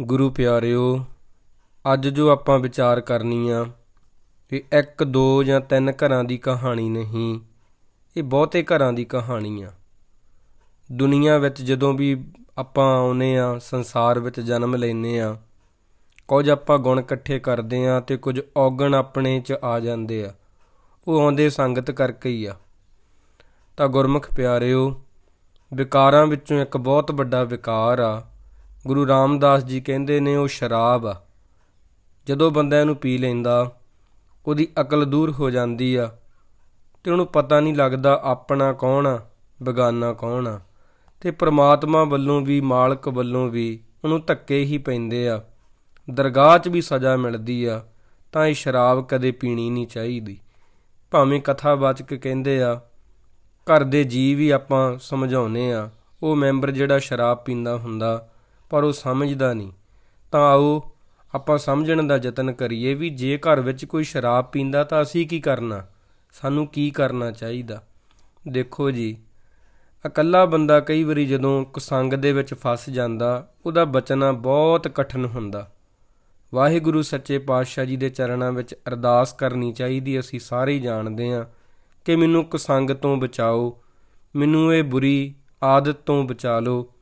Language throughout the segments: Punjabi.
ਗੁਰੂ ਪਿਆਰਿਓ, ਅੱਜ ਜੋ ਆਪਾਂ ਵਿਚਾਰ ਕਰਨੀ ਆ, ਇਹ ਇੱਕ, ਦੋ ਜਾਂ ਤਿੰਨ ਘਰਾਂ ਦੀ ਕਹਾਣੀ ਨਹੀਂ, ਇਹ ਬਹੁਤੇ ਘਰਾਂ ਦੀ ਕਹਾਣੀ ਆ। ਦੁਨੀਆ ਵਿੱਚ ਜਦੋਂ ਵੀ ਆਪਾਂ ਆਉਨੇ ਆ, ਸੰਸਾਰ ਵਿੱਚ ਜਨਮ ਲੈਨੇ ਆ, ਕੁਝ ਆਪਾਂ ਗੁਣ ਇਕੱਠੇ ਕਰਦੇ ਆ ਤੇ ਕੁਝ ਔਗਣ ਆਪਣੇ 'ਚ ਆ ਜਾਂਦੇ ਆ। ਉਹ ਆਉਂਦੇ ਸੰਗਤ ਕਰਕੇ ਹੀ ਆ। ਤਾਂ ਗੁਰਮੁਖ ਪਿਆਰਿਓ, ਵਿਕਾਰਾਂ ਵਿੱਚੋਂ ਇੱਕ ਬਹੁਤ ਵੱਡਾ ਵਿਕਾਰ ਆ ਗੁਰੂ ਰਾਮਦਾਸ ਜੀ ਕਹਿੰਦੇ ਨੇ, ਉਹ ਸ਼ਰਾਬ ਆ। ਜਦੋਂ ਬੰਦਾ ਇਹਨੂੰ ਪੀ ਲੈਂਦਾ, ਉਹਦੀ ਅਕਲ ਦੂਰ ਹੋ ਜਾਂਦੀ ਆ ਤੇ ਉਹਨੂੰ ਪਤਾ ਨਹੀਂ ਲੱਗਦਾ ਆਪਣਾ ਕੌਣ ਆ, ਬਗਾਨਾ ਕੌਣ ਆ। ਤੇ ਪ੍ਰਮਾਤਮਾ ਵੱਲੋਂ ਵੀ, ਮਾਲਕ ਵੱਲੋਂ ਵੀ ਉਹਨੂੰ ਧੱਕੇ ਹੀ ਪੈਂਦੇ ਆ। ਦਰਗਾਹ 'ਚ ਵੀ ਸਜ਼ਾ ਮਿਲਦੀ ਆ, ਤਾਂ ਇਹ ਸ਼ਰਾਬ ਕਦੇ ਪੀਣੀ ਨਹੀਂ ਚਾਹੀਦੀ। ਭਾਵੇਂ ਕਥਾਵਾਚਕ ਕਹਿੰਦੇ ਆ, ਘਰ ਦੇ ਜੀ ਵੀ ਆਪਾਂ ਸਮਝਾਉਨੇ ਆ, ਉਹ ਮੈਂਬਰ ਜਿਹੜਾ ਸ਼ਰਾਬ ਪੀਂਦਾ ਹੁੰਦਾ ਪਰ ਉਹ ਸਮਝਦਾ ਨਹੀਂ। ਤਾਂ ਆਓ ਆਪਾਂ ਸਮਝਣ ਦਾ ਯਤਨ ਕਰੀਏ ਵੀ ਜੇ ਘਰ ਵਿੱਚ ਕੋਈ ਸ਼ਰਾਬ ਪੀਂਦਾ ਤਾਂ ਅਸੀਂ ਕੀ ਕਰਨਾ? ਸਾਨੂੰ ਕੀ ਕਰਨਾ ਚਾਹੀਦਾ? ਦੇਖੋ ਜੀ, ਇਕੱਲਾ ਬੰਦਾ ਕਈ ਵਾਰੀ ਜਦੋਂ ਕੁਸੰਗ ਦੇ ਵਿੱਚ ਫਸ ਜਾਂਦਾ, ਉਹਦਾ ਬਚਣਾ ਬਹੁਤ ਕਠਿਨ ਹੁੰਦਾ। ਵਾਹਿਗੁਰੂ ਸੱਚੇ ਪਾਤਸ਼ਾਹ ਜੀ ਦੇ ਚਰਨਾਂ ਵਿੱਚ ਅਰਦਾਸ ਕਰਨੀ ਚਾਹੀਦੀ, ਅਸੀਂ ਸਾਰੇ ਹੀ ਜਾਣਦੇ ਹਾਂ ਕਿ ਮੈਨੂੰ ਕੁਸੰਗ ਤੋਂ ਬਚਾਓ, ਮੈਨੂੰ ਇਹ ਬੁਰੀ ਆਦਤ ਤੋਂ ਬਚਾ ਲਓ।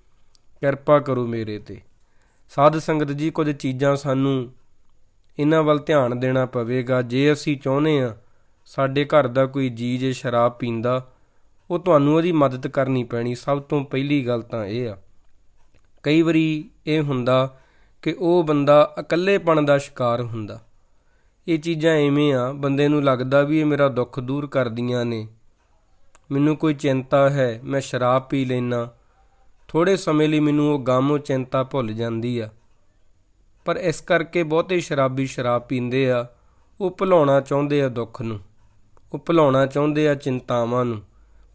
ਕਿਰਪਾ ਕਰੋ ਮੇਰੇ ਤੇ। ਸਾਧ ਸੰਗਤ ਜੀ, ਕੁਝ ਚੀਜ਼ਾਂ ਸਾਨੂੰ ਇਹਨਾਂ ਵੱਲ ਧਿਆਨ ਦੇਣਾ ਪਵੇਗਾ। ਜੇ ਅਸੀਂ ਚਾਹੁੰਦੇ ਆ ਸਾਡੇ ਘਰ ਦਾ ਕੋਈ ਜੀ ਜੇ ਸ਼ਰਾਬ ਪੀਂਦਾ, ਉਹ ਤੁਹਾਨੂੰ ਉਹਦੀ ਮਦਦ ਕਰਨੀ ਪੈਣੀ। ਸਭ ਤੋਂ ਪਹਿਲੀ ਗੱਲ ਤਾਂ ਇਹ ਆ। ਕਈ ਵਾਰੀ ਇਹ ਹੁੰਦਾ ਕਿ ਉਹ ਬੰਦਾ ਇਕੱਲੇਪਣ ਦਾ ਸ਼ਿਕਾਰ ਹੁੰਦਾ। ਇਹ ਚੀਜ਼ਾਂ ਐਵੇਂ ਆ, ਬੰਦੇ ਨੂੰ ਲੱਗਦਾ ਵੀ ਇਹ ਮੇਰਾ ਦੁੱਖ ਦੂਰ ਕਰਦੀਆਂ ਨੇ। ਮੈਨੂੰ ਕੋਈ ਚਿੰਤਾ ਹੈ, ਮੈਂ ਸ਼ਰਾਬ ਪੀ ਲੈਣਾ ਥੋੜੇ ਸਮੇਂ ਲਈ ਮੈਨੂੰ ਉਹ ਗਮ ਚਿੰਤਾ ਭੁੱਲ ਜਾਂਦੀ ਆ। ਪਰ ਇਸ ਕਰਕੇ ਬਹੁਤੇ ਸ਼ਰਾਬੀ ਸ਼ਰਾਬ ਪੀਂਦੇ ਆ, ਉਹ ਭੁਲਾਉਣਾ ਚਾਹੁੰਦੇ ਆ ਦੁੱਖ ਨੂੰ, ਉਹ ਭੁਲਾਉਣਾ ਚਾਹੁੰਦੇ ਆ ਚਿੰਤਾਵਾਂ ਨੂੰ।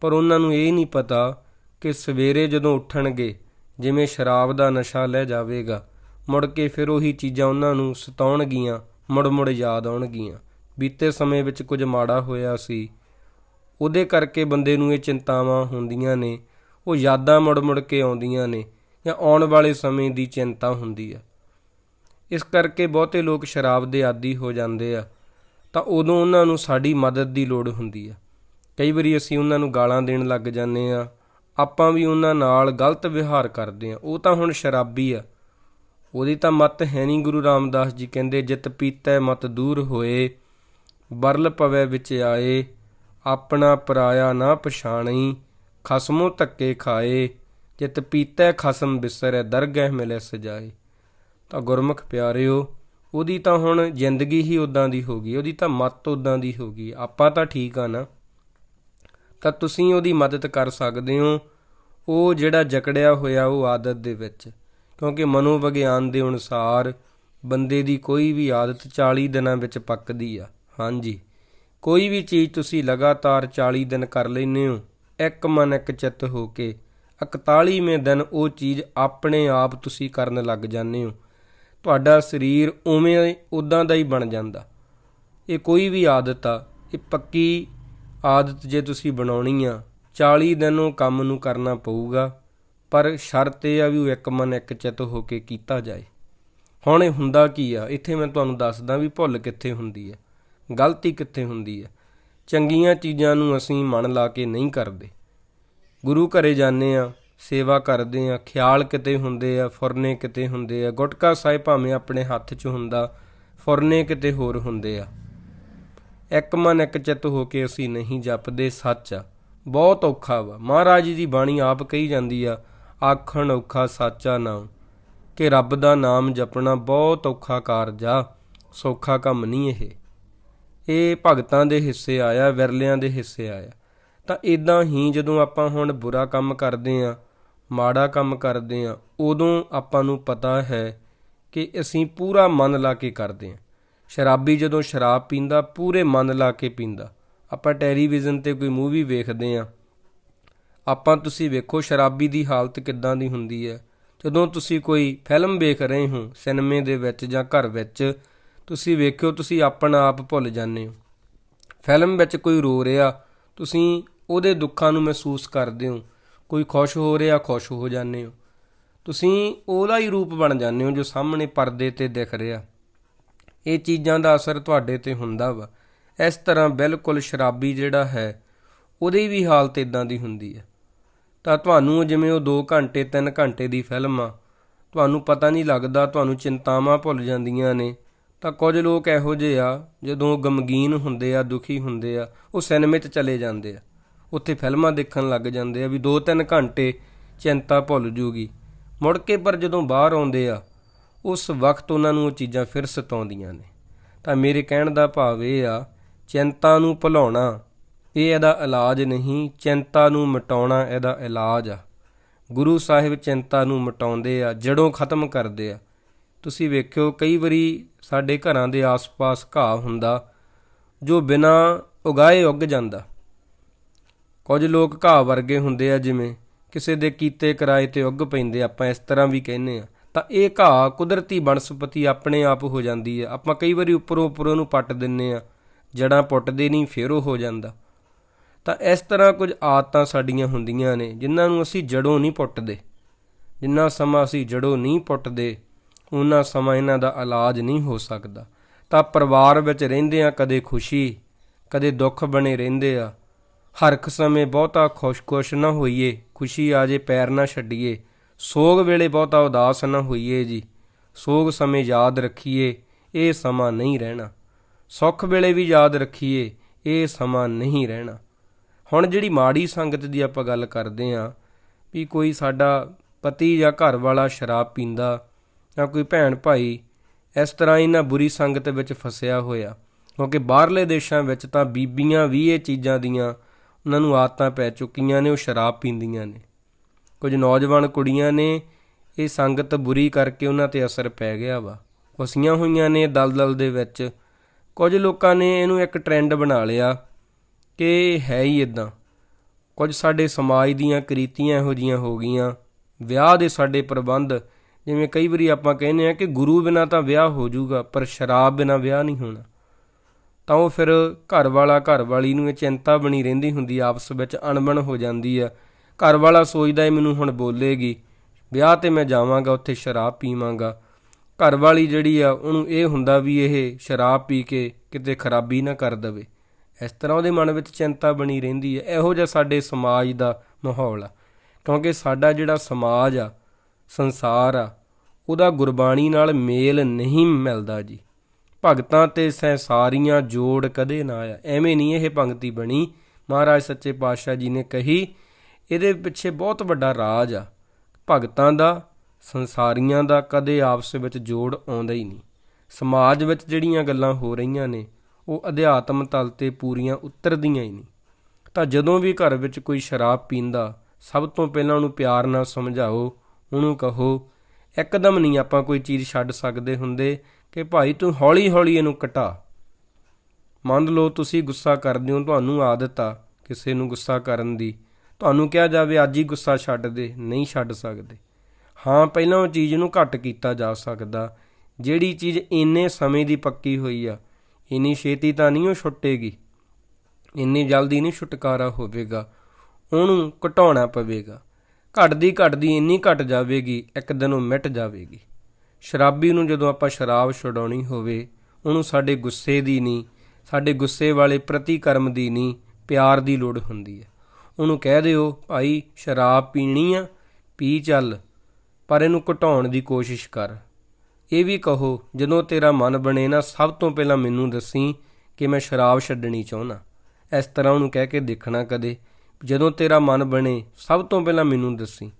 ਪਰ ਉਹਨਾਂ ਨੂੰ ਇਹ ਨਹੀਂ ਪਤਾ ਕਿ ਸਵੇਰੇ ਜਦੋਂ ਉੱਠਣਗੇ, ਜਿਵੇਂ ਸ਼ਰਾਬ ਦਾ ਨਸ਼ਾ ਲੈ ਜਾਵੇਗਾ, ਮੁੜ ਕੇ ਫਿਰ ਉਹੀ ਚੀਜ਼ਾਂ ਉਹਨਾਂ ਨੂੰ ਸਤਾਉਣਗੀਆਂ ਮੁੜ ਮੁੜ ਯਾਦ ਆਉਣਗੀਆਂ। ਬੀਤੇ ਸਮੇਂ ਵਿੱਚ ਕੁਝ ਮਾੜਾ ਹੋਇਆ ਸੀ, ਉਹਦੇ ਕਰਕੇ ਬੰਦੇ ਨੂੰ ਇਹ ਚਿੰਤਾਵਾਂ ਹੁੰਦੀਆਂ ਨੇ। ਉਹ ਯਾਦਾਂ ਮੁੜ ਮੁੜ ਕੇ ਆਉਂਦੀਆਂ ਨੇ ਜਾਂ ਆਉਣ ਵਾਲੇ ਸਮੇਂ ਦੀ ਚਿੰਤਾ ਹੁੰਦੀ ਆ। ਇਸ ਕਰਕੇ ਬਹੁਤੇ ਲੋਕ ਸ਼ਰਾਬ ਦੇ ਆਦੀ ਹੋ ਜਾਂਦੇ ਆ। ਤਾਂ ਉਦੋਂ ਉਹਨਾਂ ਨੂੰ ਸਾਡੀ ਮਦਦ ਦੀ ਲੋੜ ਹੁੰਦੀ ਆ। ਕਈ ਵਾਰੀ ਅਸੀਂ ਉਹਨਾਂ ਨੂੰ ਗਾਲਾਂ ਦੇਣ ਲੱਗ ਜਾਂਦੇ ਆ। ਆਪਾਂ ਵੀ ਉਹਨਾਂ ਨਾਲ ਗਲਤ ਵਿਹਾਰ ਕਰਦੇ ਆ। ਉਹ ਤਾਂ ਹੁਣ ਸ਼ਰਾਬੀ ਆ। ਉਹਦੀ ਤਾਂ ਮਤ ਹੈ ਨਹੀਂ ਗੁਰੂ ਰਾਮਦਾਸ ਜੀ ਕਹਿੰਦੇ, ਜਿਤ ਪੀਤੈ ਮਤ ਦੂਰ ਹੋਏ ਬਰਲ ਪਵੇ ਵਿੱਚ ਆਏ, ਆਪਣਾ ਪਰਾਇਆ ਨਾ ਪਛਾਣੀ ਖਸਮੋਂ ਧੱਕੇ ਖਾਏ, ਜਿਤ ਪੀਤੈ ਖਸਮ ਬਿਸਰੈ, ਦਰਗਹਿ ਮਿਲੇ ਸਜਾਏ। ਤਾਂ ਗੁਰਮੁਖ ਪਿਆਰਿਓ, ਉਹਦੀ ਤਾਂ ਹੁਣ ਜ਼ਿੰਦਗੀ ਹੀ ਉਦਾਂ ਦੀ ਹੋ ਗਈ, ਉਹਦੀ ਤਾਂ ਮਤ ਉਦਾਂ ਦੀ ਹੋ ਗਈ। ਆਪਾਂ ਤਾਂ ਠੀਕ ਆ ਨਾ? ਤਾਂ ਤੁਸੀਂ ਉਹਦੀ ਮਦਦ ਕਰ ਸਕਦੇ ਹੋ, ਉਹ ਜਿਹੜਾ ਜਕੜਿਆ ਹੋਇਆ ਉਹ ਆਦਤ ਦੇ ਵਿੱਚ। ਕਿਉਂਕਿ ਮਨੋਵਿਗਿਆਨ ਦੇ ਅਨੁਸਾਰ ਬੰਦੇ ਦੀ ਕੋਈ ਵੀ ਆਦਤ 40 ਦਿਨਾਂ ਵਿੱਚ ਪੱਕਦੀ ਆ। ਹਾਂਜੀ। ਕੋਈ ਵੀ ਚੀਜ਼ ਤੁਸੀਂ ਲਗਾਤਾਰ 40 ਦਿਨ ਕਰ ਲੈਂਦੇ ਹੋ ਇੱਕ ਮਨ ਇੱਕ ਚਿੱਤ ਹੋ ਕੇ 41ਵੇਂ ਦਿਨ ਉਹ ਚੀਜ਼ ਆਪਣੇ ਆਪ ਤੁਸੀਂ ਕਰਨ ਲੱਗ ਜਾਂਦੇ ਹੋ। ਤੁਹਾਡਾ ਸਰੀਰ ਉਵੇਂ ਉਦਾਂ ਦਾ ਹੀ ਬਣ ਜਾਂਦਾ। ਇਹ ਕੋਈ ਵੀ ਆਦਤ ਆ, ਇਹ ਪੱਕੀ ਆਦਤ ਜੇ ਤੁਸੀਂ ਬਣਾਉਣੀ ਆ 40 ਦਿਨ ਉਹ ਕੰਮ ਨੂੰ ਕਰਨਾ ਪਊਗਾ, ਪਰ ਸ਼ਰਤ ਇਹ ਆ ਵੀ ਉਹ ਇੱਕ ਮਨ ਇੱਕ ਚਿੱਤ ਹੋ ਕੇ ਕੀਤਾ ਜਾਏ। ਹੁਣ ਇਹ ਹੁੰਦਾ ਕੀ ਆ? ਇੱਥੇ ਮੈਂ ਤੁਹਾਨੂੰ ਦੱਸਦਾ ਵੀ ਭੁੱਲ ਕਿੱਥੇ ਹੁੰਦੀ ਹੈ ਗਲਤੀ ਕਿੱਥੇ ਹੁੰਦੀ ਹੈ ਚੰਗੀਆਂ ਚੀਜ਼ਾਂ ਨੂੰ ਅਸੀਂ ਮਨ ਲਾ ਕੇ ਨਹੀਂ ਕਰਦੇ। ਗੁਰੂ ਘਰੇ ਜਾਂਦੇ ਆ ਸੇਵਾ ਕਰਦੇ ਆ ਖਿਆਲ ਕਿਤੇ ਹੁੰਦੇ ਆ, ਫੁਰਨੇ ਕਿਤੇ ਹੁੰਦੇ ਆ। ਗੁਟਕਾ ਸਾਹਿਬ ਭਾਵੇਂ ਆਪਣੇ ਹੱਥ 'ਚ ਹੁੰਦਾ, ਫੁਰਨੇ ਕਿਤੇ ਹੋਰ ਹੁੰਦੇ ਆ। ਇੱਕ ਮਨ ਇੱਕ ਚਿੱਤ ਹੋ ਕੇ ਅਸੀਂ ਨਹੀਂ ਜਪਦੇ, ਸੱਚ ਆ। ਬਹੁਤ ਔਖਾ ਵਾ। ਮਹਾਰਾਜ ਜੀ ਦੀ ਬਾਣੀ ਆਪ ਕਹੀ ਜਾਂਦੀ ਆ, ਆਖਣ ਔਖਾ ਸਾਚਾ ਨਾਮ। ਕਿ ਰੱਬ ਦਾ ਨਾਮ ਜਪਣਾ ਬਹੁਤ ਔਖਾ ਕਾਰਜ ਆ। ਸੌਖਾ ਕੰਮ ਨਹੀਂ ਇਹ। ਇਹ ਭਗਤਾਂ ਦੇ ਹਿੱਸੇ ਆਇਆ, ਵਿਰਲਿਆਂ ਦੇ ਹਿੱਸੇ ਆਇਆ। ਤਾਂ ਇਦਾਂ ਹੀ ਜਦੋਂ ਆਪਾਂ ਹੁਣ ਬੁਰਾ ਕੰਮ ਕਰਦੇ ਆ, ਮਾੜਾ ਕੰਮ ਕਰਦੇ ਆ, ਉਦੋਂ ਆਪਾਂ ਨੂੰ ਪਤਾ ਹੈ ਕਿ ਅਸੀਂ ਪੂਰਾ ਮਨ ਲਾ ਕੇ ਕਰਦੇ ਆ। ਸ਼ਰਾਬੀ ਜਦੋਂ ਸ਼ਰਾਬ ਪੀਂਦਾ, ਪੂਰੇ ਮਨ ਲਾ ਕੇ ਪੀਂਦਾ। ਆਪਾਂ ਟੈਲੀਵਿਜ਼ਨ ਤੇ ਕੋਈ ਮੂਵੀ ਵੇਖਦੇ ਆ। ਆਪਾਂ ਤੁਸੀਂ ਵੇਖੋ ਸ਼ਰਾਬੀ ਦੀ ਹਾਲਤ ਕਿੱਦਾਂ ਦੀ ਹੁੰਦੀ ਹੈ। ਜਦੋਂ ਤੁਸੀਂ ਕੋਈ ਫਿਲਮ ਵੇਖ ਰਹੇ ਹੋ, ਸਿਨੇਮੇ ਦੇ ਵਿੱਚ ਜਾਂ ਘਰ ਵਿੱਚ ਤੁਸੀਂ ਵੇਖਿਓ, ਤੁਸੀਂ ਆਪਣਾ ਆਪ ਭੁੱਲ ਜਾਂਦੇ ਹੋ। ਫਿਲਮ ਵਿੱਚ ਕੋਈ ਰੋ ਰਿਹਾ, ਤੁਸੀਂ ਉਹਦੇ ਦੁੱਖਾਂ ਨੂੰ ਮਹਿਸੂਸ ਕਰਦੇ ਹੋ। ਕੋਈ ਖੁਸ਼ ਹੋ ਰਿਹਾ, ਖੁਸ਼ ਹੋ ਜਾਂਦੇ ਹੋ। ਤੁਸੀਂ ਉਹਦਾ ਹੀ ਰੂਪ ਬਣ ਜਾਂਦੇ ਹੋ ਜੋ ਸਾਹਮਣੇ ਪਰਦੇ ਤੇ ਦਿਖ ਰਿਹਾ। ਇਹ ਚੀਜ਼ਾਂ ਦਾ ਅਸਰ ਤੁਹਾਡੇ ਤੇ ਹੁੰਦਾ ਵਾ। ਇਸ ਤਰ੍ਹਾਂ ਬਿਲਕੁਲ ਸ਼ਰਾਬੀ ਜਿਹੜਾ ਹੈ, ਉਹਦੀ ਵੀ ਹਾਲਤ ਇਦਾਂ ਦੀ ਹੁੰਦੀ ਹੈ। ਤਾਂ ਤੁਹਾਨੂੰ ਜਿਵੇਂ ਉਹ 2 ਘੰਟੇ 3 ਘੰਟੇ ਦੀ ਫਿਲਮ ਆ, ਤੁਹਾਨੂੰ ਪਤਾ ਨਹੀਂ ਲੱਗਦਾ, ਤੁਹਾਨੂੰ ਚਿੰਤਾਵਾਂ ਭੁੱਲ ਜਾਂਦੀਆਂ ਨੇ। ਤਾਂ ਕੁਝ ਲੋਕ ਇਹੋ ਜਿਹੇ ਆ, ਜਦੋਂ ਗਮਗੀਨ ਹੁੰਦੇ ਆ, ਦੁਖੀ ਹੁੰਦੇ ਆ, ਉਹ ਸਿਨੇਮੇ 'ਚ ਚਲੇ ਜਾਂਦੇ ਆ। ਉੱਥੇ ਫਿਲਮਾਂ ਦੇਖਣ ਲੱਗ ਜਾਂਦੇ ਆ ਵੀ 2-3 ਘੰਟੇ ਚਿੰਤਾ ਭੁੱਲ ਜੂਗੀ। ਮੁੜ ਕੇ ਪਰ ਜਦੋਂ ਬਾਹਰ ਆਉਂਦੇ ਆ, ਉਸ ਵਕਤ ਉਹਨਾਂ ਨੂੰ ਉਹ ਚੀਜ਼ਾਂ ਫਿਰ ਸਤਾਉਂਦੀਆਂ ਨੇ। ਤਾਂ ਮੇਰੇ ਕਹਿਣ ਦਾ ਭਾਵ ਇਹ ਆ, ਚਿੰਤਾ ਨੂੰ ਭੁਲਾਉਣਾ, ਇਹ ਇਹਦਾ ਇਲਾਜ ਨਹੀਂ, ਚਿੰਤਾ ਨੂੰ ਮਿਟਾਉਣਾ ਇਹਦਾ ਇਲਾਜ ਆ। ਗੁਰੂ ਸਾਹਿਬ ਚਿੰਤਾ ਨੂੰ ਮਿਟਾਉਂਦੇ ਆ, ਜੜੋਂ ਖਤਮ ਕਰਦੇ ਆ। ਤੁਸੀਂ ਵੇਖਿਓ, ਕਈ ਵਾਰੀ ਸਾਡੇ ਘਰਾਂ ਦੇ ਆਸ-ਪਾਸ ਘਾਹ ਹੁੰਦਾ, ਜੋ ਬਿਨਾ ਉਗਾਏ ਉੱਗ ਜਾਂਦਾ। ਕੁਝ ਲੋਕ ਘਾਹ ਵਰਗੇ ਹੁੰਦੇ ਆ, ਜਿਵੇਂ ਕਿਸੇ ਦੇ ਕੀਤੇ ਕਿਰਾਏ ਤੇ ਉੱਗ ਪੈਂਦੇ, ਆਪਾਂ ਇਸ ਤਰ੍ਹਾਂ ਵੀ ਕਹਿੰਦੇ ਆ। ਤਾਂ ਇਹ ਘਾਹ ਕੁਦਰਤੀ ਬਨਸਪਤੀ ਆਪਣੇ ਆਪ ਹੋ ਜਾਂਦੀ ਹੈ ਆਪਾਂ ਕਈ ਵਾਰੀ ਉੱਪਰੋਂ ਉੱਪਰੋਂ ਨੂੰ ਪੱਟ ਦਿੰਨੇ ਆ, ਜੜਾਂ ਪੁੱਟਦੇ ਨਹੀਂ, ਫਿਰ ਉਹ ਹੋ ਜਾਂਦਾ। ਤਾਂ ਇਸ ਤਰ੍ਹਾਂ ਕੁਝ ਆਦਤਾਂ ਸਾਡੀਆਂ ਹੁੰਦੀਆਂ ਨੇ, ਜਿਨ੍ਹਾਂ ਨੂੰ ਅਸੀਂ ਜੜੋਂ ਨਹੀਂ ਪੁੱਟਦੇ। ਜਿੰਨਾ ਸਮਾਂ ਅਸੀਂ ਜੜੋਂ ਨਹੀਂ ਪੁੱਟਦੇ ਉਹਨਾਂ ਸਮਾਂ ਇਹਨਾਂ ਦਾ ਇਲਾਜ ਨਹੀਂ ਹੋ ਸਕਦਾ। ਤਾਂ ਪਰਿਵਾਰ ਵਿੱਚ ਰਹਿੰਦੇ ਆ, ਕਦੇ ਖੁਸ਼ੀ, ਕਦੇ ਦੁੱਖ ਬਣੇ ਰਹਿੰਦੇ ਆ। ਹਰ ਇੱਕ ਸਮੇਂ ਬਹੁਤਾ ਖੁਸ਼-ਖੁਸ਼ ਨਾ ਹੋਈਏ, ਖੁਸ਼ੀ ਆ ਜੇ ਪੈਰ ਨਾ ਛੱਡੀਏ। ਸੋਗ ਵੇਲੇ ਬਹੁਤਾ ਉਦਾਸ ਨਾ ਹੋਈਏ ਜੀ। ਸੋਗ ਸਮੇਂ ਯਾਦ ਰੱਖੀਏ, ਇਹ ਸਮਾਂ ਨਹੀਂ ਰਹਿਣਾ। ਸੁੱਖ ਵੇਲੇ ਵੀ ਯਾਦ ਰੱਖੀਏ, ਇਹ ਸਮਾਂ ਨਹੀਂ ਰਹਿਣਾ। ਹੁਣ ਜਿਹੜੀ ਮਾੜੀ ਸੰਗਤ ਦੀ ਆਪਾਂ ਗੱਲ ਕਰਦੇ ਆਂ, ਵੀ ਕੋਈ ਸਾਡਾ ਪਤੀ ਜਾਂ ਘਰ ਵਾਲਾ ਸ਼ਰਾਬ ਪੀਂਦਾ ਜਾਂ ਕੋਈ ਭੈਣ ਭਾਈ, ਇਸ ਤਰ੍ਹਾਂ ਇਹਨਾਂ ਬੁਰੀ ਸੰਗਤ ਵਿੱਚ ਫਸਿਆ ਹੋਇਆ। ਕਿਉਂਕਿ ਬਾਹਰਲੇ ਦੇਸ਼ਾਂ ਵਿੱਚ ਤਾਂ ਬੀਬੀਆਂ ਵੀ ਇਹ ਚੀਜ਼ਾਂ ਦੀਆਂ ਉਹਨਾਂ ਨੂੰ ਆਦਤਾਂ ਪੈ ਚੁੱਕੀਆਂ ਨੇ, ਉਹ ਸ਼ਰਾਬ ਪੀਂਦੀਆਂ ਨੇ। ਕੁਝ ਨੌਜਵਾਨ ਕੁੜੀਆਂ ਨੇ, ਇਹ ਸੰਗਤ ਬੁਰੀ ਕਰਕੇ ਉਹਨਾਂ ਤੇ ਅਸਰ ਪੈ ਗਿਆ ਵਾ। ਫਸੀਆਂ ਹੋਈਆਂ ਨੇ ਦਲਦਲ ਦੇ ਵਿੱਚ। ਕੁਝ ਲੋਕਾਂ ਨੇ ਇਹਨੂੰ ਇੱਕ ਟ੍ਰੈਂਡ ਬਣਾ ਲਿਆ ਕਿ ਹੈ ਹੀ ਇਦਾਂ ਕੁਝ ਸਾਡੇ ਸਮਾਜ ਦੀਆਂ ਕਰੀਤੀਆਂ ਇਹੋ ਜੀਆਂ ਹੋ ਗਈਆਂ। ਵਿਆਹ ਦੇ ਸਾਡੇ ਪ੍ਰਬੰਧ ਜਿਵੇਂ ਕਈ ਵਾਰੀ ਆਪਾਂ ਕਹਿੰਦੇ ਆ ਕਿ ਗੁਰੂ ਬਿਨਾ ਤਾਂ ਵਿਆਹ ਹੋ ਜਾਊਗਾ, ਪਰ ਸ਼ਰਾਬ ਬਿਨਾ ਵਿਆਹ ਨਹੀਂ ਹੋਣਾ। ਤਾਂ ਉਹ ਫਿਰ ਘਰ ਵਾਲਾ ਘਰ ਵਾਲੀ ਨੂੰ ਇਹ ਚਿੰਤਾ ਬਣੀ ਰਹਿੰਦੀ ਹੁੰਦੀ ਆਪਸ ਵਿੱਚ ਅਣਬਣ ਹੋ ਜਾਂਦੀ ਆ। ਘਰ ਵਾਲਾ ਸੋਚਦਾ ਹੈ ਮੈਨੂੰ ਹੁਣ ਬੋਲੇਗੀ, ਵਿਆਹ ਤੇ ਮੈਂ ਜਾਵਾਂਗਾ, ਉੱਥੇ ਸ਼ਰਾਬ ਪੀਵਾਂਗਾ। ਘਰ ਵਾਲੀ ਜਿਹੜੀ ਆ, ਉਹਨੂੰ ਇਹ ਹੁੰਦਾ ਵੀ ਇਹ ਸ਼ਰਾਬ ਪੀ ਕੇ ਕਿਤੇ ਖਰਾਬੀ ਨਾ ਕਰ ਦਵੇ। ਇਸ ਤਰ੍ਹਾਂ ਉਹਦੇ ਮਨ ਵਿੱਚ ਚਿੰਤਾ ਬਣੀ ਰਹਿੰਦੀ ਹੈ ਇਹੋ ਜਿਹਾ ਸਾਡੇ ਸਮਾਜ ਦਾ ਮਾਹੌਲ ਆ। ਕਿਉਂਕਿ ਸਾਡਾ ਜਿਹੜਾ ਸਮਾਜ ਆ ਸੰਸਾਰ ਆ, ਉਹਦਾ ਗੁਰਬਾਣੀ ਨਾਲ ਮੇਲ ਨਹੀਂ ਮਿਲਦਾ ਜੀ। ਭਗਤਾਂ ਤੇ ਸੰਸਾਰੀਆਂ ਜੋੜ ਕਦੇ ਨਾ ਆਇਆ। ਐਵੇਂ ਨਹੀਂ ਇਹ ਪੰਕਤੀ ਬਣੀ। ਮਹਾਰਾਜ ਸੱਚੇ ਪਾਤਸ਼ਾਹ ਜੀ ਨੇ ਕਹੀ, ਇਹਦੇ ਪਿੱਛੇ ਬਹੁਤ ਵੱਡਾ ਰਾਜ ਆ। ਭਗਤਾਂ ਦਾ, ਸੰਸਾਰੀਆਂ ਦਾ ਕਦੇ ਆਪਸ ਵਿੱਚ ਜੋੜ ਆਉਂਦਾ ਹੀ ਨਹੀਂ। ਸਮਾਜ ਵਿੱਚ ਜਿਹੜੀਆਂ ਗੱਲਾਂ ਹੋ ਰਹੀਆਂ ਨੇ, ਉਹ ਅਧਿਆਤਮ ਤਲ ਤੇ ਪੂਰੀਆਂ ਉਤਰਦੀਆਂ ਹੀ ਨਹੀਂ। ਤਾਂ ਜਦੋਂ ਵੀ ਘਰ ਵਿੱਚ ਕੋਈ ਸ਼ਰਾਬ ਪੀਂਦਾ, ਸਭ ਤੋਂ ਪਹਿਲਾਂ ਉਹਨੂੰ ਪਿਆਰ ਨਾਲ ਸਮਝਾਓ ਉਹਨੂੰ ਕਹੋ। ਇੱਕਦਮ ਨਹੀਂ ਆਪਾਂ ਕੋਈ ਚੀਜ਼ ਛੱਡ ਸਕਦੇ ਹੁੰਦੇ ਕਿ ਭਾਈ ਤੂੰ ਹੌਲੀ-ਹੌਲੀ ਇਹਨੂੰ ਘਟਾ ਮੰਨ ਲਓ ਤੁਸੀਂ ਗੁੱਸਾ ਕਰਦੇ ਹੋ, ਤੁਹਾਨੂੰ ਆਦਤ ਆ ਕਿਸੇ ਨੂੰ ਗੁੱਸਾ ਕਰਨ ਦੀ। ਤੁਹਾਨੂੰ ਕਿਹਾ ਜਾਵੇ ਅੱਜ ਹੀ ਗੁੱਸਾ ਛੱਡ ਦੇ, ਨਹੀਂ ਛੱਡ ਸਕਦੇ। ਹਾਂ, ਪਹਿਲਾਂ ਉਹ ਚੀਜ਼ ਨੂੰ ਘੱਟ ਕੀਤਾ ਜਾ ਸਕਦਾ। ਜਿਹੜੀ ਚੀਜ਼ ਇੰਨੇ ਸਮੇਂ ਦੀ ਪੱਕੀ ਹੋਈ ਆ, ਇੰਨੀ ਛੇਤੀ ਤਾਂ ਨਹੀਂ ਉਹ ਛੁੱਟੇਗੀ। ਇੰਨੀ ਜਲਦੀ ਨਹੀਂ ਛੁਟਕਾਰਾ ਹੋਵੇਗਾ। ਉਹਨੂੰ ਘਟਾਉਣਾ ਪਵੇਗਾ। ਘਟਦੀ ਘਟਦੀ ਇੰਨੀ ਘਟ ਜਾਵੇਗੀ, ਇੱਕ ਦਿਨ ਉਹ ਮਿਟ ਜਾਵੇਗੀ। ਸ਼ਰਾਬੀ ਨੂੰ ਜਦੋਂ ਆਪਾਂ ਸ਼ਰਾਬ ਛਡਾਉਣੀ ਹੋਵੇ, ਉਹਨੂੰ ਸਾਡੇ ਗੁੱਸੇ ਦੀ ਨਹੀਂ, ਸਾਡੇ ਗੁੱਸੇ ਵਾਲੇ ਪ੍ਰਤੀਕਰਮ ਦੀ ਨਹੀਂ, ਪਿਆਰ ਦੀ ਲੋੜ ਹੁੰਦੀ ਹੈ। ਉਹਨੂੰ ਕਹਿ ਦਿਓ, ਭਾਈ, ਸ਼ਰਾਬ ਪੀਣੀ ਆ, ਪੀ ਚੱਲ, ਪਰ ਇਹਨੂੰ ਘਟਾਉਣ ਦੀ ਕੋਸ਼ਿਸ਼ ਕਰ। ਇਹ ਵੀ ਕਹੋ, ਜਦੋਂ ਤੇਰਾ ਮਨ ਬਣੇ ਨਾ, ਸਭ ਤੋਂ ਪਹਿਲਾਂ ਮੈਨੂੰ ਦੱਸੀ ਕਿ ਮੈਂ ਸ਼ਰਾਬ ਛੱਡਣੀ ਚਾਹੁੰਦਾ। ਇਸ ਤਰ੍ਹਾਂ ਉਹਨੂੰ ਕਹਿ ਕੇ ਦੇਖਣਾ ਕਦੇ ਜਦੋਂ ਤੇਰਾ ਮਨ ਬਣੇ, ਸਭ ਤੋਂ ਪਹਿਲਾਂ ਮੈਨੂੰ ਦੱਸੀ।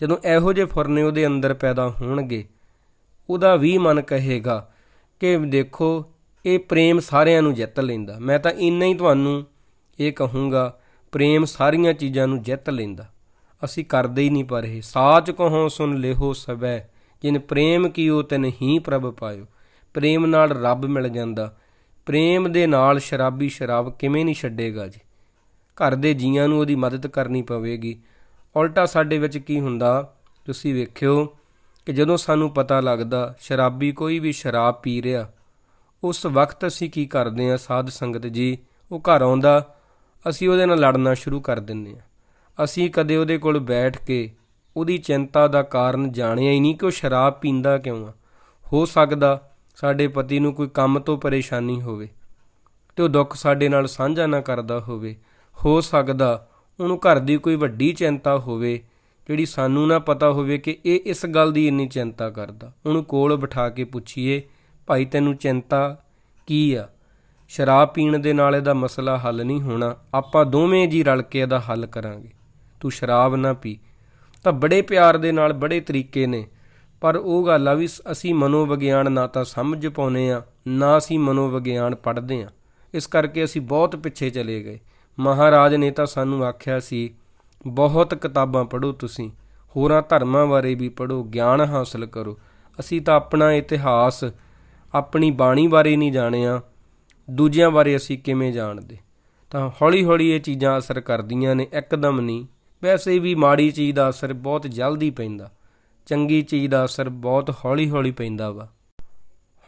ਜਦੋਂ ਇਹੋ ਜਿਹੇ ਫੁਰਨੇ ਉਹਦੇ ਅੰਦਰ ਪੈਦਾ ਹੋਣਗੇ, ਉਹਦਾ ਵੀ ਮਨ ਕਹੇਗਾ ਕਿ ਦੇਖੋ, ਇਹ ਪ੍ਰੇਮ ਸਾਰਿਆਂ ਨੂੰ ਜਿੱਤ ਲੈਂਦਾ। ਮੈਂ ਤਾਂ ਇੰਨਾ ਹੀ ਤੁਹਾਨੂੰ ਇਹ ਕਹੂੰਗਾ, ਪ੍ਰੇਮ ਸਾਰੀਆਂ ਚੀਜ਼ਾਂ ਨੂੰ ਜਿੱਤ ਲੈਂਦਾ। ਅਸੀਂ ਕਰਦੇ ਹੀ ਨਹੀਂ ਪਰ ਇਹ। ਸਾਚ ਕਹੋ, ਸੁਨ ਲਿਹੋ ਸਬੈ ਜਿਨ ਪ੍ਰੇਮ ਕੀਓ ਤਨ ਹੀ ਪ੍ਰਭ ਪਾਇਓ। ਪ੍ਰੇਮ ਨਾਲ ਰੱਬ ਮਿਲ ਜਾਂਦਾ। ਪ੍ਰੇਮ ਦੇ ਨਾਲ ਸ਼ਰਾਬੀ ਸ਼ਰਾਬ ਕਿਵੇਂ ਨਹੀਂ ਛੱਡੇਗਾ ਜੀ? ਘਰ ਦੇ ਜੀਆਂ ਨੂੰ ਉਹਦੀ ਮਦਦ ਕਰਨੀ ਪਵੇਗੀ। ਉਲਟਾ ਸਾਡੇ ਵਿੱਚ ਕੀ ਹੁੰਦਾ, ਤੁਸੀਂ ਵੇਖਿਓ ਕਿ ਜਦੋਂ ਸਾਨੂੰ ਪਤਾ ਲੱਗਦਾ, ਸ਼ਰਾਬੀ ਕੋਈ ਵੀ ਸ਼ਰਾਬ ਪੀ ਰਿਹਾ, ਉਸ ਵਕਤ ਅਸੀਂ ਕੀ ਕਰਦੇ ਹਾਂ ਸਾਧ ਸੰਗਤ ਜੀ? ਉਹ ਘਰ ਆਉਂਦਾ, ਅਸੀਂ ਉਹਦੇ ਨਾਲ ਲੜਨਾ ਸ਼ੁਰੂ ਕਰ ਦਿੰਦੇ ਹਾਂ। ਅਸੀਂ ਕਦੇ ਉਹਦੇ ਕੋਲ ਬੈਠ ਕੇ ਉਹਦੀ ਚਿੰਤਾ ਦਾ ਕਾਰਨ ਜਾਣਿਆ ਹੀ ਨਹੀਂ ਕਿ ਉਹ ਸ਼ਰਾਬ ਪੀਂਦਾ ਕਿਉਂ ਆ। ਹੋ ਸਕਦਾ ਸਾਡੇ ਪਤੀ ਨੂੰ ਕੋਈ ਕੰਮ ਤੋਂ ਪਰੇਸ਼ਾਨੀ ਹੋਵੇ ਤੇ ਉਹ ਦੁੱਖ ਸਾਡੇ ਨਾਲ ਸਾਂਝਾ ਨਾ ਕਰਦਾ ਹੋਵੇ। ਹੋ ਸਕਦਾ, ਉਹਨੂੰ ਘਰ ਦੀ ਕੋਈ ਵੱਡੀ ਚਿੰਤਾ ਹੋਵੇ, ਜਿਹੜੀ ਸਾਨੂੰ ਨਾ ਪਤਾ ਹੋਵੇ ਕਿ ਇਹ ਇਸ ਗੱਲ ਦੀ ਇੰਨੀ ਚਿੰਤਾ ਕਰਦਾ। ਉਹਨੂੰ ਕੋਲ ਬਿਠਾ ਕੇ ਪੁੱਛੀਏ, ਭਾਈ, ਤੈਨੂੰ ਚਿੰਤਾ ਕੀ ਆ? ਸ਼ਰਾਬ ਪੀਣ ਦੇ ਨਾਲ ਇਹਦਾ ਮਸਲਾ ਹੱਲ ਨਹੀਂ ਹੋਣਾ, ਆਪਾਂ ਦੋਵੇਂ ਜੀ ਰਲ ਕੇ ਇਹਦਾ ਹੱਲ ਕਰਾਂਗੇ। ਤੂੰ ਸ਼ਰਾਬ ਨਾ ਪੀ। ਤਾਂ ਬੜੇ ਪਿਆਰ ਦੇ ਨਾਲ ਬੜੇ ਤਰੀਕੇ ਨੇ, ਪਰ ਉਹ ਗੱਲ ਆ ਵੀ ਸ- ਅਸੀਂ ਮਨੋਵਿਗਿਆਨ ਨਾ ਤਾਂ ਸਮਝ ਪਾਉਨੇ ਆ ਨਾ ਅਸੀਂ ਮਨੋਵਿਗਿਆਨ ਪੜ੍ਹਦੇ ਆ ਇਸ ਕਰਕੇ ਅਸੀਂ ਬਹੁਤ ਪਿੱਛੇ ਚਲੇ ਗਏ। ਮਹਾਰਾਜ ਨੇ ਤਾਂ ਸਾਨੂੰ ਆਖਿਆ ਸੀ, ਬਹੁਤ ਕਿਤਾਬਾਂ ਪੜ੍ਹੋ ਤੁਸੀਂ, ਹੋਰਾਂ ਧਰਮਾਂ ਬਾਰੇ ਵੀ ਪੜ੍ਹੋ, ਗਿਆਨ ਹਾਸਲ ਕਰੋ। ਅਸੀਂ ਤਾਂ ਆਪਣਾ ਇਤਿਹਾਸ, ਆਪਣੀ ਬਾਣੀ ਬਾਰੇ ਨਹੀਂ ਜਾਣਿਆ, ਦੂਜਿਆਂ ਬਾਰੇ ਅਸੀਂ ਕਿਵੇਂ ਜਾਣਦੇ? ਤਾਂ ਹੌਲੀ-ਹੌਲੀ ਇਹ ਚੀਜ਼ਾਂ ਅਸਰ ਕਰਦੀਆਂ ਨੇ, ਇੱਕਦਮ ਨਹੀਂ। ਵੈਸੇ ਵੀ ਮਾੜੀ ਚੀਜ਼ ਦਾ ਅਸਰ ਬਹੁਤ ਜਲਦੀ ਪੈਂਦਾ, ਚੰਗੀ ਚੀਜ਼ ਦਾ ਅਸਰ ਬਹੁਤ ਹੌਲੀ-ਹੌਲੀ ਪੈਂਦਾ ਵਾ।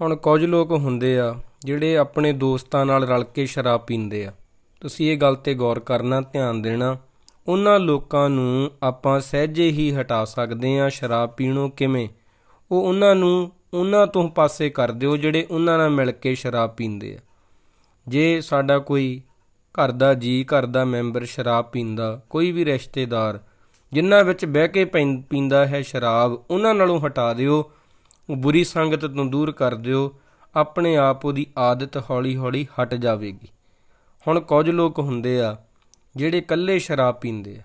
ਹੁਣ ਕੁਝ ਲੋਕ ਹੁੰਦੇ ਆ, ਜਿਹੜੇ ਆਪਣੇ ਦੋਸਤਾਂ ਨਾਲ ਰਲ ਕੇ ਸ਼ਰਾਬ ਪੀਂਦੇ ਆ। ਤੁਸੀਂ ਇਹ ਗੱਲ ਤੇ ਗੌਰ ਕਰਨਾ, ਧਿਆਨ ਦੇਣਾ, ਉਹਨਾਂ ਲੋਕਾਂ ਨੂੰ ਆਪਾਂ ਸਹਿਜੇ ਹੀ ਹਟਾ ਸਕਦੇ ਆ ਸ਼ਰਾਬ ਪੀਣੋਂ ਕਿਵੇਂ? ਉਹ ਉਹਨਾਂ ਨੂੰ ਉਹਨਾਂ ਤੋਂ ਪਾਸੇ ਕਰ ਦਿਓ ਜਿਹੜੇ ਉਹਨਾਂ ਨਾਲ ਮਿਲ ਕੇ ਸ਼ਰਾਬ ਪੀਂਦੇ ਆ। ਜੇ ਸਾਡਾ ਕੋਈ ਘਰ ਦਾ ਜੀ, ਘਰ ਦਾ ਮੈਂਬਰ ਸ਼ਰਾਬ ਪੀਂਦਾ, ਕੋਈ ਵੀ ਰਿਸ਼ਤੇਦਾਰ, ਜਿਨ੍ਹਾਂ ਵਿੱਚ ਬਹਿ ਕੇ ਪੈਂ- ਪੀਂਦਾ ਹੈ ਸ਼ਰਾਬ, ਉਹਨਾਂ ਨਾਲੋਂ ਹਟਾ ਦਿਓ ਬੁਰੀ ਸੰਗਤ ਤੋਂ ਦੂਰ ਕਰ ਦਿਓ, ਆਪਣੇ ਆਪ ਉਹਦੀ ਆਦਤ ਹੌਲੀ-ਹੌਲੀ ਹਟ ਜਾਵੇਗੀ। ਹੁਣ ਕੁਝ ਲੋਕ ਹੁੰਦੇ ਆ ਜਿਹੜੇ ਇਕੱਲੇ ਸ਼ਰਾਬ ਪੀਂਦੇ ਆ।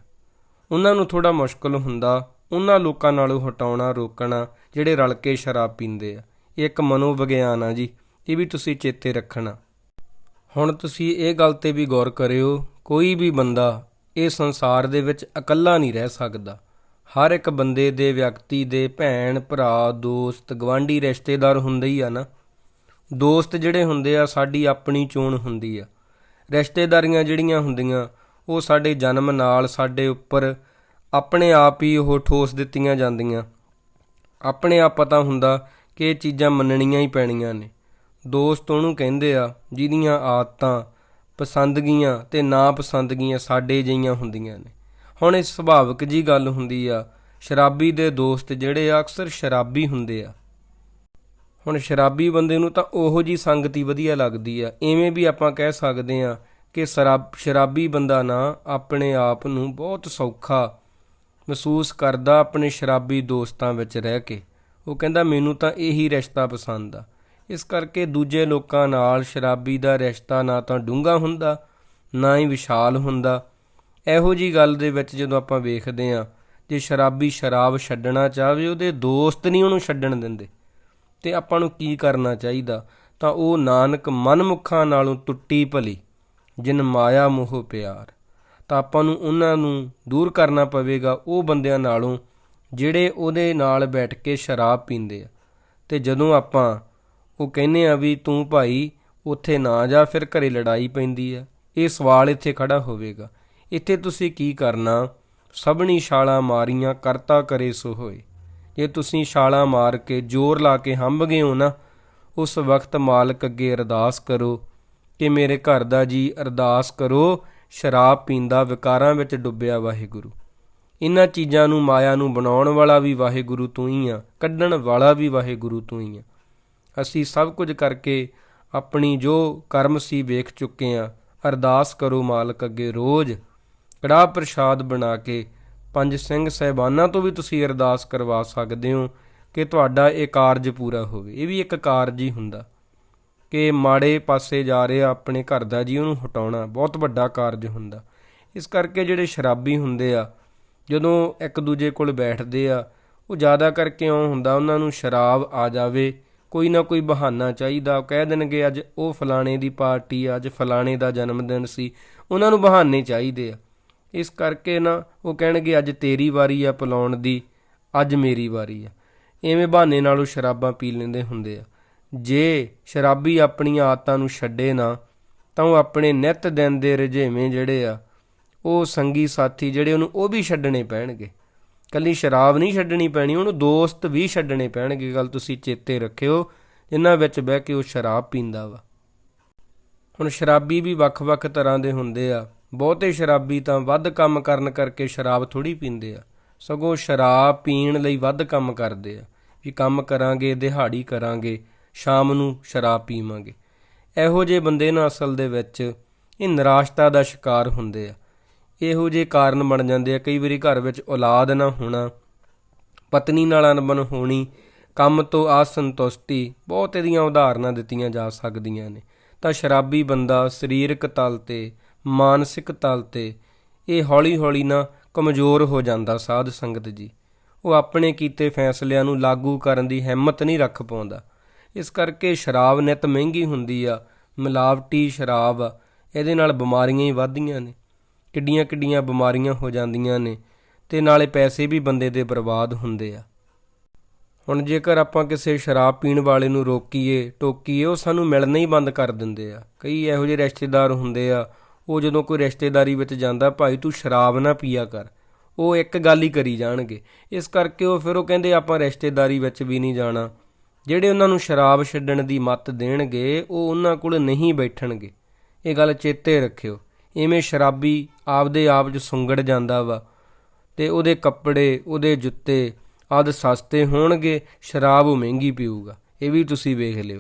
ਉਹਨਾਂ ਨੂੰ ਥੋੜਾ ਮੁਸ਼ਕਲ ਹੁੰਦਾ, ਉਹਨਾਂ ਲੋਕਾਂ ਨਾਲੋਂ ਹਟਾਉਣਾ, ਰੋਕਣਾ ਜਿਹੜੇ ਰਲ ਕੇ ਸ਼ਰਾਬ ਪੀਂਦੇ ਆ। ਇਹ ਇੱਕ ਮਨੋਵਿਗਿਆਨ ਆ ਜੀ, ਇਹ ਵੀ ਤੁਸੀਂ ਚੇਤੇ ਰੱਖਣਾ। ਹੁਣ ਤੁਸੀਂ ਇਹ ਗੱਲ ਤੇ ਵੀ ਗੌਰ ਕਰਿਓ, ਕੋਈ ਵੀ ਬੰਦਾ ਇਹ ਸੰਸਾਰ ਦੇ ਵਿੱਚ ਇਕੱਲਾ ਨਹੀਂ ਰਹਿ ਸਕਦਾ। ਹਰ ਇੱਕ ਬੰਦੇ ਦੇ ਵਿਅਕਤੀ ਦੇ ਭੈਣ, ਭਰਾ, ਦੋਸਤ ਗਵਾਂਢੀ ਰਿਸ਼ਤੇਦਾਰ ਹੁੰਦੇ ਹੀ ਆ ਨਾ। ਦੋਸਤ ਜਿਹੜੇ ਹੁੰਦੇ ਆ, ਸਾਡੀ ਆਪਣੀ ਚੋਣ ਹੁੰਦੀ ਆ। ਰਿਸ਼ਤੇਦਾਰੀਆਂ ਜਿਹੜੀਆਂ ਹੁੰਦੀਆਂ, ਉਹ ਸਾਡੇ ਜਨਮ ਨਾਲ ਸਾਡੇ ਉੱਪਰ ਆਪਣੇ ਆਪ ਹੀ ਉਹ ਠੋਸ ਦਿੱਤੀਆਂ ਜਾਂਦੀਆਂ। ਆਪਣੇ ਆਪ ਪਤਾ ਹੁੰਦਾ ਕਿ ਇਹ ਚੀਜ਼ਾਂ ਮੰਨਣੀਆਂ ਹੀ ਪੈਣੀਆਂ ਨੇ। ਦੋਸਤ ਉਹਨੂੰ ਕਹਿੰਦੇ ਆ, ਜਿਹਦੀਆਂ ਆਦਤਾਂ, ਪਸੰਦਗੀਆਂ ਤੇ ਨਾ ਪਸੰਦਗੀਆਂ ਸਾਡੇ ਜਿਹੀਆਂ ਹੁੰਦੀਆਂ ਨੇ। ਹੁਣ ਇਹ ਸੁਭਾਵਿਕ ਜੀ ਗੱਲ ਹੁੰਦੀ ਆ, ਸ਼ਰਾਬੀ ਦੇ ਦੋਸਤ ਜਿਹੜੇ ਆ ਅਕਸਰ ਸ਼ਰਾਬੀ ਹੁੰਦੇ ਆ। ਹੁਣ ਸ਼ਰਾਬੀ ਬੰਦੇ ਨੂੰ ਤਾਂ ਉਹੋ ਜੀ ਸੰਗਤੀ ਵਧੀਆ ਲੱਗਦੀ ਆ। ਐਵੇਂ ਵੀ ਆਪਾਂ ਕਹਿ ਸਕਦੇ ਆ ਕਿ ਸ਼ਰਾਬ ਸ਼ਰਾਬੀ ਬੰਦਾ ਨਾ ਆਪਣੇ ਆਪ ਨੂੰ ਬਹੁਤ ਸੌਖਾ ਮਹਿਸੂਸ ਕਰਦਾ ਆਪਣੇ ਸ਼ਰਾਬੀ ਦੋਸਤਾਂ ਵਿੱਚ ਰਹਿ ਕੇ। ਉਹ ਕਹਿੰਦਾ, ਮੈਨੂੰ ਤਾਂ ਇਹੀ ਰਿਸ਼ਤਾ ਪਸੰਦ ਆ। ਇਸ ਕਰਕੇ ਦੂਜੇ ਲੋਕਾਂ ਨਾਲ ਸ਼ਰਾਬੀ ਦਾ ਰਿਸ਼ਤਾ ਨਾ ਤਾਂ ਡੂੰਘਾ ਹੁੰਦਾ, ਨਾ ਹੀ ਵਿਸ਼ਾਲ ਹੁੰਦਾ। ਇਹੋ ਜੀ ਗੱਲ ਦੇ ਵਿੱਚ ਜਦੋਂ ਆਪਾਂ ਵੇਖਦੇ ਆ ਜੇ ਸ਼ਰਾਬੀ ਸ਼ਰਾਬ ਛੱਡਣਾ ਚਾਹਵੇ, ਉਹਦੇ ਦੋਸਤ ਨਹੀਂ ਉਹਨੂੰ ਛੱਡਣ ਦਿੰਦੇ। ਤੇ ਆਪਾਂ ਨੂੰ ਕੀ ਕਰਨਾ ਚਾਹੀਦਾ? ਤਾਂ ਉਹ ਨਾਨਕ ਮਨਮੁਖਾਂ ਨਾਲੋਂ ਟੁੱਟੀ ਭਲੀ, ਜਿਨ ਮਾਇਆ ਮੋਹ ਪਿਆਰ। ਤਾਂ ਆਪਾਂ ਨੂੰ ਉਹਨਾਂ ਨੂੰ ਦੂਰ ਕਰਨਾ ਪਵੇਗਾ ਉਹ ਬੰਦਿਆਂ ਨਾਲੋਂ, ਜਿਹੜੇ ਉਹਦੇ ਨਾਲ ਬੈਠ ਕੇ ਸ਼ਰਾਬ ਪੀਂਦੇ ਆ। ਤੇ ਜਦੋਂ ਆਪਾਂ ਉਹ ਕਹਿੰਦੇ ਆ ਵੀ ਤੂੰ ਭਾਈ ਉੱਥੇ ਨਾ ਜਾ, ਫਿਰ ਘਰੇ ਲੜਾਈ ਪੈਂਦੀ ਆ। ਇਹ ਸਵਾਲ ਇੱਥੇ ਖੜਾ ਹੋਵੇਗਾ। ਇੱਥੇ ਤੁਸੀਂ ਕੀ ਕਰਨਾ? ਸਭਣੀ ਛਾਲਾਂ ਮਾਰੀਆਂ ਕਰਤਾ ਕਰੇ ਸੋ ਹੋਏ। ਜੇ ਤੁਸੀਂ ਛਾਲਾਂ ਮਾਰ ਕੇ ਜ਼ੋਰ ਲਾ ਕੇ ਹੰਭ ਗਏ ਹੋ ਨਾ, ਉਸ ਵਕਤ ਮਾਲਕ ਅੱਗੇ ਅਰਦਾਸ ਕਰੋ ਕਿ ਮੇਰੇ ਘਰ ਦਾ ਜੀ ਅਰਦਾਸ ਕਰੋ, ਸ਼ਰਾਬ ਪੀਂਦਾ ਵਿਕਾਰਾਂ ਵਿੱਚ ਡੁੱਬਿਆ ਵਾਹਿਗੁਰੂ। ਇਹਨਾਂ ਚੀਜ਼ਾਂ ਨੂੰ ਮਾਇਆ ਨੂੰ ਬਣਾਉਣ ਵਾਲਾ ਵੀ ਵਾਹਿਗੁਰੂ ਤੂੰ ਹੀ ਆ, ਕੱਢਣ ਵਾਲਾ ਵੀ ਵਾਹਿਗੁਰੂ ਤੂੰ ਹੀ ਆ। ਅਸੀਂ ਸਭ ਕੁਝ ਕਰਕੇ ਆਪਣੀ ਜੋ ਕਰਮ ਸੀ ਵੇਖ ਚੁੱਕੇ ਆ, ਅਰਦਾਸ ਕਰੋ ਮਾਲਕ ਅੱਗੇ ਰੋਜ਼, ਕੜਾਹ ਪ੍ਰਸ਼ਾਦ ਬਣਾ ਕੇ ਪੰਜ ਸਿੰਘ ਸਹਿਬਾਨਾਂ ਤੋਂ ਵੀ ਤੁਸੀਂ ਅਰਦਾਸ ਕਰਵਾ ਸਕਦੇ ਹੋ ਕਿ ਤੁਹਾਡਾ ਇਹ ਕਾਰਜ ਪੂਰਾ ਹੋਵੇ। ਇਹ ਵੀ ਇੱਕ ਕਾਰਜ ਹੀ ਹੁੰਦਾ। ਕਿ ਮਾੜੇ ਪਾਸੇ ਜਾ ਰਿਹਾ ਆਪਣੇ ਘਰ ਦਾ ਜੀ ਉਹਨੂੰ ਹਟਾਉਣਾ ਬਹੁਤ ਵੱਡਾ ਕਾਰਜ ਹੁੰਦਾ। ਇਸ ਕਰਕੇ ਜਿਹੜੇ ਸ਼ਰਾਬੀ ਹੁੰਦੇ ਆ ਜਦੋਂ ਇੱਕ ਦੂਜੇ ਕੋਲ ਬੈਠਦੇ ਆ ਉਹ ਜ਼ਿਆਦਾ ਕਰਕੇ ਉਹ ਹੁੰਦਾ ਉਹਨਾਂ ਨੂੰ ਸ਼ਰਾਬ ਆ ਜਾਵੇ ਕੋਈ ਨਾ ਕੋਈ ਬਹਾਨਾ ਚਾਹੀਦਾ। ਉਹ ਕਹਿ ਦੇਣਗੇ ਅੱਜ ਉਹ ਫਲਾਣੇ ਦੀ ਪਾਰਟੀ ਆ, ਅੱਜ ਫਲਾਣੇ ਦਾ ਜਨਮ ਦਿਨ ਸੀ ਉਹਨਾਂ ਨੂੰ ਬਹਾਨੇ ਚਾਹੀਦੇ ਆ। ਇਸ ਕਰਕੇ ਨਾ ਉਹ ਕਹਿਣਗੇ, ਅੱਜ ਤੇਰੀ ਵਾਰੀ ਆ ਪਿਲਾਉਣ ਦੀ, ਅੱਜ ਮੇਰੀ ਵਾਰੀ ਆ। ਐਵੇਂ ਬਹਾਨੇ ਨਾਲ ਉਹ ਸ਼ਰਾਬਾਂ ਪੀ ਲੈਂਦੇ ਹੁੰਦੇ ਆ। ਜੇ ਸ਼ਰਾਬੀ ਆਪਣੀਆਂ ਆਦਤਾਂ ਨੂੰ ਛੱਡੇ ਨਾ, ਤਾਂ ਉਹ ਆਪਣੇ ਨਿਤ ਦਿਨ ਦੇ ਰੁਝੇਵੇਂ ਜਿਹੜੇ ਆ, ਉਹ ਸੰਗੀ ਸਾਥੀ ਜਿਹੜੇ ਉਹਨੂੰ ਉਹ ਵੀ ਛੱਡਣੇ ਪੈਣਗੇ। ਕੱਲੀ ਸ਼ਰਾਬ ਨਹੀਂ ਛੱਡਣੀ ਪੈਣੀ, ਉਹਨੂੰ ਦੋਸਤ ਵੀ ਛੱਡਣੇ ਪੈਣਗੇ ਗੱਲ ਤੁਸੀਂ ਚੇਤੇ ਰੱਖਿਓ, ਜਿਨ੍ਹਾਂ ਵਿੱਚ ਬਹਿ ਕੇ ਉਹ ਸ਼ਰਾਬ ਪੀਂਦਾ ਵਾ। ਹੁਣ ਸ਼ਰਾਬੀ ਵੀ ਵੱਖ-ਵੱਖ ਤਰ੍ਹਾਂ ਦੇ ਹੁੰਦੇ ਆ। ਬਹੁਤੇ ਸ਼ਰਾਬੀ ਤਾਂ ਵੱਧ ਕੰਮ ਕਰਨ ਕਰਕੇ ਸ਼ਰਾਬ ਥੋੜੀ ਪੀਂਦੇ ਆ। ਸਗੋਂ ਸ਼ਰਾਬ ਪੀਣ ਲਈ ਵੱਧ ਕੰਮ ਕਰਦੇ ਆ। ਵੀ ਕੰਮ ਕਰਾਂਗੇ, ਦਿਹਾੜੀ ਕਰਾਂਗੇ, ਸ਼ਾਮ ਨੂੰ ਸ਼ਰਾਬ ਪੀਵਾਂਗੇ। ਇਹੋ ਜਿਹੇ ਬੰਦੇ ਨਾ ਅਸਲ ਦੇ ਵਿੱਚ ਇਹ ਨਿਰਾਸ਼ਤਾ ਦਾ ਸ਼ਿਕਾਰ ਹੁੰਦੇ ਆ। ਇਹੋ ਜਿਹੇ ਕਾਰਨ ਬਣ ਜਾਂਦੇ ਆ। ਕਈ ਵਾਰੀ ਘਰ ਵਿੱਚ ਔਲਾਦ ਨਾ ਹੋਣਾ, ਪਤਨੀ ਨਾਲ ਅਣਬਣ ਹੋਣੀ, ਕੰਮ ਤੋਂ ਅਸੰਤੁਸ਼ਟੀ, ਬਹੁਤ ਇਹਦੀਆਂ ਉਦਾਹਰਨਾਂ ਦਿੱਤੀਆਂ ਜਾ ਸਕਦੀਆਂ ਨੇ। ਤਾਂ ਸ਼ਰਾਬੀ ਬੰਦਾ ਸਰੀਰਕ ਤਲ ਤੇ ਮਾਨਸਿਕ ਤਲ ਤੇ ਇਹ ਹੌਲੀ-ਹੌਲੀ ਨਾ ਕਮਜ਼ੋਰ ਹੋ ਜਾਂਦਾ ਸਾਧ ਸੰਗਤ ਜੀ। ਉਹ ਆਪਣੇ ਕੀਤੇ ਫੈਸਲਿਆਂ ਨੂੰ ਲਾਗੂ ਕਰਨ ਦੀ ਹਿੰਮਤ ਨਹੀਂ ਰੱਖ ਪਾਉਂਦਾ। ਇਸ ਕਰਕੇ ਸ਼ਰਾਬ ਨਿਤ ਮਹਿੰਗੀ ਹੁੰਦੀ ਆ, ਮਿਲਾਵਟੀ ਸ਼ਰਾਬ ਆ ਇਹਦੇ ਨਾਲ ਬਿਮਾਰੀਆਂ ਹੀ ਵੱਧਦੀਆਂ ਨੇ। ਕਿੱਡੀਆਂ ਕਿੱਡੀਆਂ ਬਿਮਾਰੀਆਂ ਹੋ ਜਾਂਦੀਆਂ ਨੇ ਤੇ ਨਾਲੇ ਪੈਸੇ ਵੀ ਬੰਦੇ ਦੇ ਬਰਬਾਦ ਹੁੰਦੇ ਆ। ਹੁਣ ਜੇਕਰ ਆਪਾਂ ਕਿਸੇ ਸ਼ਰਾਬ ਪੀਣ ਵਾਲੇ ਨੂੰ ਰੋਕੀਏ, ਟੋਕੀਏ, ਉਹ ਸਾਨੂੰ ਮਿਲਣਾ ਹੀ ਬੰਦ ਕਰ ਦਿੰਦੇ ਆ। ਕਈ ਇਹੋ ਜਿਹੇ ਰਿਸ਼ਤੇਦਾਰ ਹੁੰਦੇ ਆ ਉਹ ਜਦੋਂ ਕੋਈ ਰਿਸ਼ਤੇਦਾਰੀ ਵਿੱਚ ਜਾਂਦਾ, ਭਾਈ ਤੂੰ ਸ਼ਰਾਬ ਨਾ ਪੀਆ ਕਰ। ਉਹ ਇੱਕ ਗੱਲ ਹੀ ਕਰੀ ਜਾਣਗੇ। ਇਸ ਕਰਕੇ ਉਹ ਫਿਰ ਉਹ ਕਹਿੰਦੇ, ਆਪਾਂ ਰਿਸ਼ਤੇਦਾਰੀ ਵਿੱਚ ਵੀ ਨਹੀਂ ਜਾਣਾ। ਜਿਹੜੇ ਉਹਨਾਂ ਨੂੰ ਸ਼ਰਾਬ ਛੱਡਣ ਦੀ ਮੱਤ ਦੇਣਗੇ, ਉਹ ਉਹਨਾਂ ਕੋਲ ਨਹੀਂ ਬੈਠਣਗੇ। ਇਹ ਗੱਲ ਚੇਤੇ ਰੱਖਿਓ। ਇਵੇਂ ਸ਼ਰਾਬੀ ਆਪਦੇ ਆਪ 'ਚ ਸੁੰਗੜ ਜਾਂਦਾ ਵਾ ਤੇ ਉਹਦੇ ਕੱਪੜੇ, ਉਹਦੇ ਜੁੱਤੇ ਆਦ ਸਸਤੇ ਹੋਣਗੇ, ਸ਼ਰਾਬ ਉਹ ਮਹਿੰਗੀ ਪੀਊਗਾ। ਇਹ ਵੀ ਤੁਸੀਂ ਵੇਖ ਲਿਓ।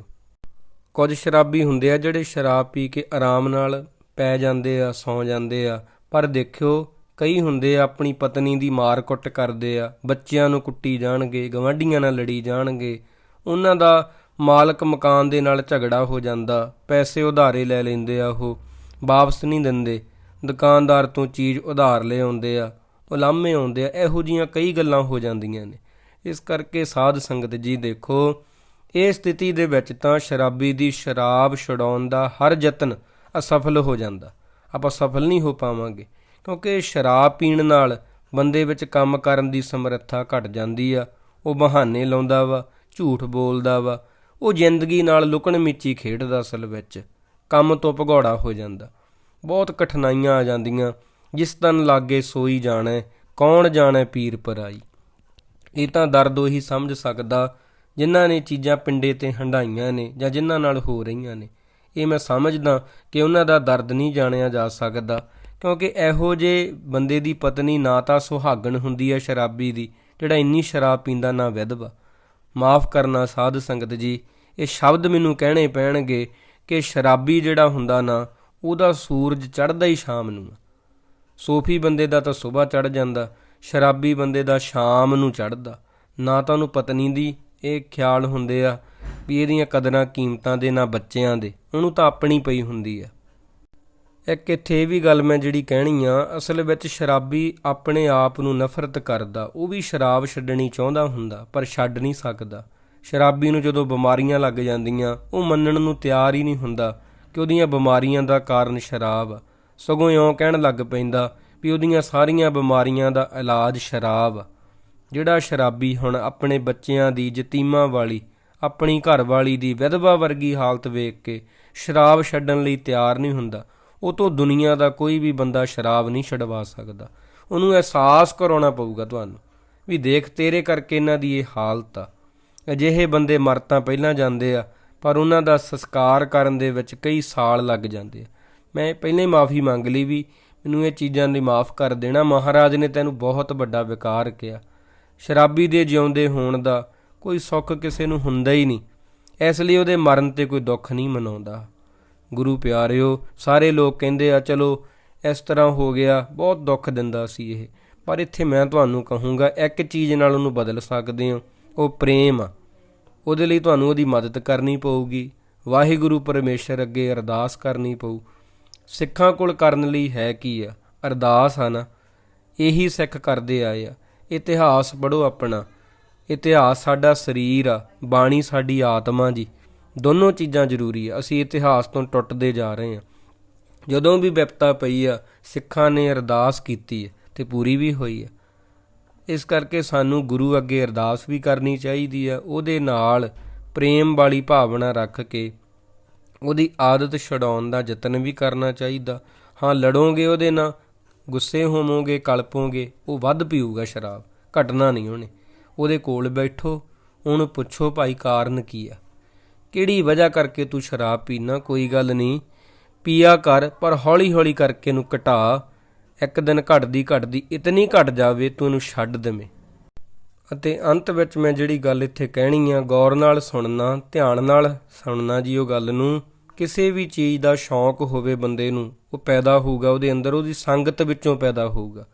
ਕੁਝ ਸ਼ਰਾਬੀ ਹੁੰਦੇ ਆ ਜਿਹੜੇ ਸ਼ਰਾਬ ਪੀ ਕੇ ਆਰਾਮ ਨਾਲ ਪੈ ਜਾਂਦੇ ਆ, ਸੌ ਜਾਂਦੇ ਆ। ਪਰ ਦੇਖਿਓ, ਕਈ ਹੁੰਦੇ ਆ ਆਪਣੀ ਪਤਨੀ ਦੀ ਮਾਰ ਕੁੱਟ ਕਰਦੇ ਆ। ਬੱਚਿਆਂ ਨੂੰ ਕੁੱਟੀ ਜਾਣਗੇ ਗਵਾਂਢੀਆਂ ਨਾਲ ਲੜੀ ਜਾਣਗੇ। ਉਹਨਾਂ ਦਾ ਮਾਲਕ ਮਕਾਨ ਦੇ ਨਾਲ ਝਗੜਾ ਹੋ ਜਾਂਦਾ। ਪੈਸੇ ਉਧਾਰੇ ਲੈ ਲੈਂਦੇ ਆ ਉਹ। ਵਾਪਸ ਨਹੀਂ ਦਿੰਦੇ। ਦੁਕਾਨਦਾਰ ਤੋਂ ਚੀਜ਼ ਉਧਾਰ ਲੈ ਆਉਂਦੇ ਆ। ਉਲਾਮੇ ਆਉਂਦੇ ਆ। ਇਹੋ ਜੀਆਂ ਕਈ ਗੱਲਾਂ ਹੋ ਜਾਂਦੀਆਂ ਨੇ। ਇਸ ਕਰਕੇ ਸਾਧ ਸੰਗਤ ਜੀ ਦੇਖੋ, ਇਹ ਸਥਿਤੀ ਦੇ ਵਿੱਚ ਤਾਂ ਸ਼ਰਾਬੀ ਦੀ ਸ਼ਰਾਬ ਛਡਾਉਣ ਦਾ ਹਰ ਯਤਨ ਅਸਫਲ ਹੋ ਜਾਂਦਾ। ਆਪਾਂ ਸਫਲ ਨਹੀਂ ਹੋ ਪਾਵਾਂਗੇ, ਕਿਉਂਕਿ ਸ਼ਰਾਬ ਪੀਣ ਨਾਲ ਬੰਦੇ ਵਿੱਚ ਕੰਮ ਕਰਨ ਦੀ ਸਮਰੱਥਾ ਘਟ ਜਾਂਦੀ ਆ। ਉਹ ਬਹਾਨੇ ਲਾਉਂਦਾ ਵਾ, ਝੂਠ ਬੋਲਦਾ ਵਾ। ਉਹ ਜ਼ਿੰਦਗੀ ਨਾਲ ਲੁਕਣ ਮਿੱਚੀ ਖੇਡਦਾ ਅਸਲ ਵਿੱਚ। ਕੰਮ ਤੋਂ ਭਗੌੜਾ ਹੋ ਜਾਂਦਾ। ਬਹੁਤ ਕਠਿਨਾਈਆਂ ਆ ਜਾਂਦੀਆਂ। ਜਿਸ ਤਨ ਲਾਗੇ ਸੋਈ ਜਾਣੈ, ਕੌਣ ਜਾਣੈ ਪੀਰ ਪਰਾਈ। ਇਹ ਤਾਂ ਦਰਦ ਉਹੀ ਸਮਝ ਸਕਦਾ, ਜਿਨ੍ਹਾਂ ਨੇ ਚੀਜ਼ਾਂ ਪਿੰਡੇ ਤੇ ਹੰਡਾਈਆਂ ਨੇ ਜਾਂ ਜਿਨ੍ਹਾਂ ਨਾਲ ਹੋ ਰਹੀਆਂ ਨੇ। ਇਹ ਮੈਂ ਸਮਝਦਾ ਕਿ ਉਹਨਾਂ ਦਾ ਦਰਦ ਨਹੀਂ ਜਾਣਿਆ ਜਾ ਸਕਦਾ, ਕਿਉਂਕਿ ਇਹੋ ਜੇ ਬੰਦੇ ਦੀ ਪਤਨੀ ਨਾ ਤਾਂ ਸੁਹਾਗਣ ਹੁੰਦੀ ਹੈ ਸ਼ਰਾਬੀ ਦੀ, ਜਿਹੜਾ ਇੰਨੀ ਸ਼ਰਾਬ ਪੀਂਦਾ ਨਾ ਵਿਧਵਾ। ਮਾਫ ਕਰਨਾ ਸਾਧ ਸੰਗਤ ਜੀ, ਇਹ ਸ਼ਬਦ ਮੈਨੂੰ ਕਹਿਣੇ ਪੈਣਗੇ ਕਿ ਸ਼ਰਾਬੀ ਜਿਹੜਾ ਹੁੰਦਾ ਨਾ, ਉਹਦਾ ਸੂਰਜ ਚੜ੍ਹਦਾ ਹੀ ਸ਼ਾਮ ਨੂੰ ਸੋਫੀ ਬੰਦੇ ਦਾ ਤਾਂ ਸਵੇਰ ਚੜ੍ਹ ਜਾਂਦਾ, ਸ਼ਰਾਬੀ ਬੰਦੇ ਦਾ ਸ਼ਾਮ ਨੂੰ ਚੜ੍ਹਦਾ। ਨਾ ਤਾਂ ਉਹਨੂੰ ਪਤਨੀ ਦੀ ਇਹ ਖਿਆਲ ਹੁੰਦੇ ਆ ਵੀ ਇਹਦੀਆਂ ਕਦਰਾਂ ਕੀਮਤਾਂ ਦੇ ਨਾ ਬੱਚਿਆਂ ਦੇ। ਉਹਨੂੰ ਤਾਂ ਆਪਣੀ ਪਈ ਹੁੰਦੀ ਆ। ਇੱਕ ਇੱਥੇ ਇਹ ਵੀ ਗੱਲ ਮੈਂ ਜਿਹੜੀ ਕਹਿਣੀ ਆ, ਅਸਲ ਵਿੱਚ ਸ਼ਰਾਬੀ ਆਪਣੇ ਆਪ ਨੂੰ ਨਫ਼ਰਤ ਕਰਦਾ। ਉਹ ਵੀ ਸ਼ਰਾਬ ਛੱਡਣੀ ਚਾਹੁੰਦਾ ਹੁੰਦਾ, ਪਰ ਛੱਡ ਨਹੀਂ ਸਕਦਾ। ਸ਼ਰਾਬੀ ਨੂੰ ਜਦੋਂ ਬਿਮਾਰੀਆਂ ਲੱਗ ਜਾਂਦੀਆਂ, ਉਹ ਮੰਨਣ ਨੂੰ ਤਿਆਰ ਹੀ ਨਹੀਂ ਹੁੰਦਾ ਕਿ ਉਹਦੀਆਂ ਬਿਮਾਰੀਆਂ ਦਾ ਕਾਰਨ ਸ਼ਰਾਬ ਆ। ਸਗੋਂ ਇਉਂ ਕਹਿਣ ਲੱਗ ਪੈਂਦਾ ਵੀ ਉਹਦੀਆਂ ਸਾਰੀਆਂ ਬਿਮਾਰੀਆਂ ਦਾ ਇਲਾਜ ਸ਼ਰਾਬ ਆ। ਜਿਹੜਾ ਸ਼ਰਾਬੀ ਹੁਣ ਆਪਣੇ ਬੱਚਿਆਂ ਦੀ ਯਤੀਮਾਂ ਵਾਲੀ ਆਪਣੀ ਘਰਵਾਲੀ ਦੀ ਵਿਧਵਾ ਵਰਗੀ ਹਾਲਤ ਵੇਖ ਕੇ ਸ਼ਰਾਬ ਛੱਡਣ ਲਈ ਤਿਆਰ ਨਹੀਂ ਹੁੰਦਾ। ਉਹ ਤੋਂ ਦੁਨੀਆ ਦਾ ਕੋਈ ਵੀ ਬੰਦਾ ਸ਼ਰਾਬ ਨਹੀਂ ਛਡਵਾ ਸਕਦਾ। ਉਹਨੂੰ ਅਹਿਸਾਸ ਕਰਾਉਣਾ ਪਊਗਾ ਤੁਹਾਨੂੰ ਵੀ ਦੇਖ ਤੇਰੇ ਕਰਕੇ ਇਹਨਾਂ ਦੀ ਇਹ ਹਾਲਤ ਆ। ਅਜਿਹੇ ਬੰਦੇ ਮਰ ਤਾਂ ਪਹਿਲਾਂ ਜਾਂਦੇ ਆ, ਪਰ ਉਹਨਾਂ ਦਾ ਸੰਸਕਾਰ ਕਰਨ ਦੇ ਵਿੱਚ ਕਈ ਸਾਲ ਲੱਗ ਜਾਂਦੇ ਆ। ਮੈਂ ਪਹਿਲਾਂ ਹੀ ਮਾਫੀ ਮੰਗ ਲਈ ਵੀ ਮੈਨੂੰ ਇਹ ਚੀਜ਼ਾਂ ਲਈ ਮਾਫ ਕਰ ਦੇਣਾ। ਮਹਾਰਾਜ ਨੇ ਤੈਨੂੰ ਬਹੁਤ ਵੱਡਾ ਵਿਕਾਰ ਕਿਹਾ। ਸ਼ਰਾਬੀ ਦੇ ਜਿਉਂਦੇ ਹੋਣ ਦਾ ਕੋਈ ਸੁੱਖ ਕਿਸੇ ਨੂੰ ਹੁੰਦਾ ਹੀ ਨਹੀਂ। ਇਸ ਲਈ ਉਹਦੇ ਮਰਨ ਤੇ ਕੋਈ ਦੁੱਖ ਨਹੀਂ ਮਨਾਉਂਦਾ। ਗੁਰੂ ਪਿਆਰਿਓ, ਸਾਰੇ ਲੋਕ ਕਹਿੰਦੇ ਆ, ਚਲੋ, ਇਸ ਤਰ੍ਹਾਂ ਹੋ ਗਿਆ, ਬਹੁਤ ਦੁੱਖ ਦਿੰਦਾ ਸੀ ਇਹ। ਪਰ ਇੱਥੇ ਮੈਂ ਤੁਹਾਨੂੰ ਕਹੂੰਗਾ, ਇੱਕ ਚੀਜ਼ ਨਾਲ ਉਹਨੂੰ ਬਦਲ ਸਕਦੇ ਹੋ, ਉਹ ਪ੍ਰੇਮ ਆ। ਉਹਦੇ ਲਈ ਤੁਹਾਨੂੰ ਉਹਦੀ ਮਦਦ ਕਰਨੀ ਪਊਗੀ। ਵਾਹਿਗੁਰੂ ਪਰਮੇਸ਼ਰ ਅੱਗੇ ਅਰਦਾਸ ਕਰਨੀ ਪਊ। ਸਿੱਖਾਂ ਕੋਲ ਕਰਨ ਲਈ ਹੈ ਕੀ ਆ? ਅਰਦਾਸ ਆ ਨਾ। ਇਹੀ ਸਿੱਖ ਕਰਦੇ ਆਏ ਆ। ਇਤਿਹਾਸ ਪੜੋ ਆਪਣਾ। ਇਤਿਹਾਸ ਸਾਡਾ ਸਰੀਰ ਆ, ਬਾਣੀ ਸਾਡੀ ਆਤਮਾ ਜੀ। ਦੋਨੋਂ ਚੀਜ਼ਾਂ ਜ਼ਰੂਰੀ ਆ, ਅਸੀਂ ਇਤਿਹਾਸ ਤੋਂ ਟੁੱਟਦੇ ਜਾ ਰਹੇ ਹਾਂ ਜਦੋਂ ਵੀ ਵਿਪਤਾ ਪਈ ਆ, ਸਿੱਖਾਂ ਨੇ ਅਰਦਾਸ ਕੀਤੀ ਹੈ ਤੇ ਪੂਰੀ ਵੀ ਹੋਈ ਹੈ ਇਸ ਕਰਕੇ ਸਾਨੂੰ ਗੁਰੂ ਅੱਗੇ ਅਰਦਾਸ ਵੀ ਕਰਨੀ ਚਾਹੀਦੀ ਆ, ਉਹਦੇ ਨਾਲ ਪ੍ਰੇਮ ਵਾਲੀ ਭਾਵਨਾ ਰੱਖ ਕੇ ਉਹਦੀ ਆਦਤ ਛਡਾਉਣ ਦਾ ਯਤਨ ਵੀ ਕਰਨਾ ਚਾਹੀਦਾ। ਹਾਂ, ਲੜੋਗੇ ਉਹਦੇ ਨਾਲ, ਗੁੱਸੇ ਹੋਵੋਗੇ, ਕਲਪੋਗੇ, ਉਹ ਵੱਧ ਪੀਊਗਾ ਸ਼ਰਾਬ ਘਟਣਾ ਨਹੀਂ ਉਹਨੇ ਉਹਦੇ ਕੋਲ ਬੈਠੋ। ਉਹਨੂੰ ਪੁੱਛੋ ਭਾਈ ਕਾਰਨ ਕੀ ਆ। ਕਿਹੜੀ ਵਜ੍ਹਾ ਕਰਕੇ ਤੂੰ ਸ਼ਰਾਬ ਪੀਣਾ ਕੋਈ ਗੱਲ ਨਹੀਂ। ਪੀਆ ਕਰ, ਪਰ ਹੌਲੀ ਹੌਲੀ ਕਰਕੇ ਨੂੰ ਘਟਾ। ਇੱਕ ਦਿਨ ਘਟਦੀ ਘਟਦੀ ਇਤਨੀ ਘਟ ਜਾਵੇ ਤੂੰ ਇਹਨੂੰ ਛੱਡ ਦੇਵੇਂ। ਅਤੇ ਅੰਤ ਵਿੱਚ ਮੈਂ ਜਿਹੜੀ ਗੱਲ ਇੱਥੇ ਕਹਿਣੀ ਆ, ਗੌਰ ਨਾਲ ਸੁਣਨਾ, ਧਿਆਨ ਨਾਲ ਸੁਣਨਾ ਜੀ ਉਹ ਗੱਲ ਨੂੰ। ਕਿਸੇ ਵੀ ਚੀਜ਼ ਦਾ ਸ਼ੌਂਕ ਹੋਵੇ ਬੰਦੇ ਨੂੰ, ਉਹ ਪੈਦਾ ਹੋਊਗਾ, ਉਹਦੇ ਅੰਦਰ ਉਹਦੀ ਸੰਗਤ ਵਿੱਚੋਂ ਪੈਦਾ ਹੋਊਗਾ।